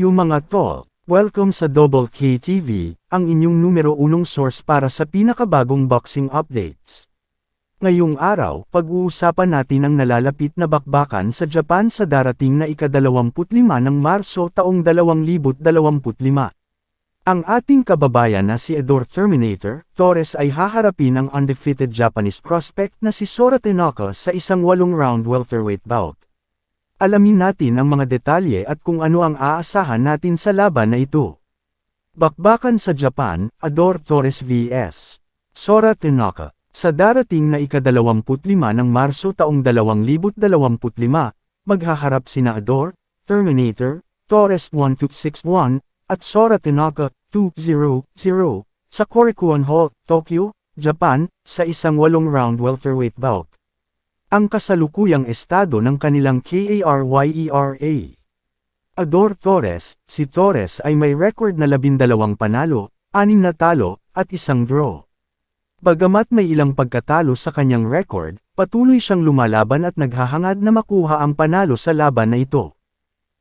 you mga tol? Welcome sa Double K TV, ang inyong numero unong source para sa pinakabagong boxing updates. Ngayong araw, pag-uusapan natin ang nalalapit na bakbakan sa Japan sa darating na ika-25 ng Marso taong 2025. Ang ating kababayan na si Edor Terminator, Torres ay haharapin ang undefeated Japanese prospect na si Sora Tanaka sa isang walong round welterweight bout. Alamin natin ang mga detalye at kung ano ang aasahan natin sa laban na ito. Bakbakan sa Japan, Ador Torres vs. Sora Tanaka. Sa darating na ika-25 ng Marso taong 2025, maghaharap sina Ador, Terminator, Torres 1261, at Sora Tanaka 200 sa Korakuen Hall, Tokyo, Japan, sa isang walong round welterweight bout ang kasalukuyang estado ng kanilang KARYERA. Ador Torres, si Torres ay may record na labindalawang panalo, anim na talo, at isang draw. Bagamat may ilang pagkatalo sa kanyang record, patuloy siyang lumalaban at naghahangad na makuha ang panalo sa laban na ito.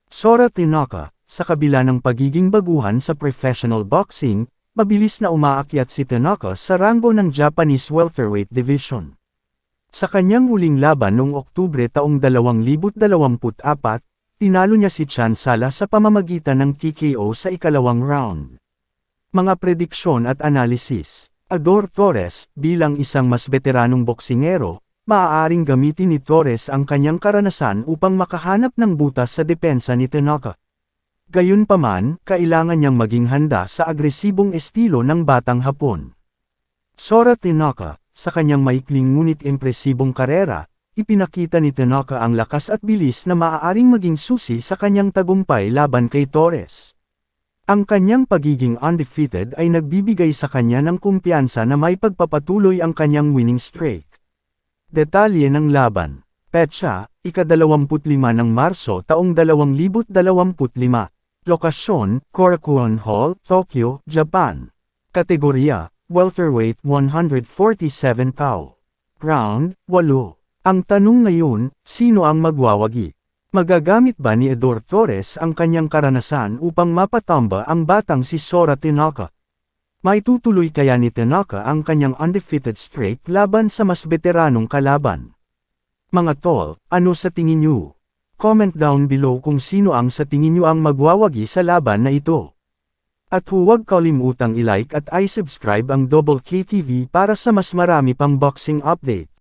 Sora Tanaka, sa kabila ng pagiging baguhan sa professional boxing, mabilis na umaakyat si Tanaka sa ranggo ng Japanese welterweight division. Sa kanyang huling laban noong Oktubre taong 2024, tinalo niya si Chan Sala sa pamamagitan ng TKO sa ikalawang round. Mga prediksyon at analisis Ador Torres, bilang isang mas veteranong boksingero, maaaring gamitin ni Torres ang kanyang karanasan upang makahanap ng butas sa depensa ni Tanaka. Gayunpaman, kailangan niyang maging handa sa agresibong estilo ng batang Hapon. Sora Tanaka, sa kanyang maikling ngunit impresibong karera, ipinakita ni Tanaka ang lakas at bilis na maaaring maging susi sa kanyang tagumpay laban kay Torres. Ang kanyang pagiging undefeated ay nagbibigay sa kanya ng kumpiyansa na may pagpapatuloy ang kanyang winning streak. Detalye ng laban. Petsa, ika-25 ng Marso taong 2025. Lokasyon, Korakuen Hall, Tokyo, Japan. Kategorya, welterweight 147 pow. Round, 8. Ang tanong ngayon, sino ang magwawagi? Magagamit ba ni Edor Torres ang kanyang karanasan upang mapatamba ang batang si Sora Tanaka? May tutuloy kaya ni Tanaka ang kanyang undefeated streak laban sa mas veteranong kalaban? Mga tol, ano sa tingin niyo? Comment down below kung sino ang sa tingin niyo ang magwawagi sa laban na ito. At huwag kalimutang i-like at i-subscribe ang Double KTV para sa mas marami pang boxing update.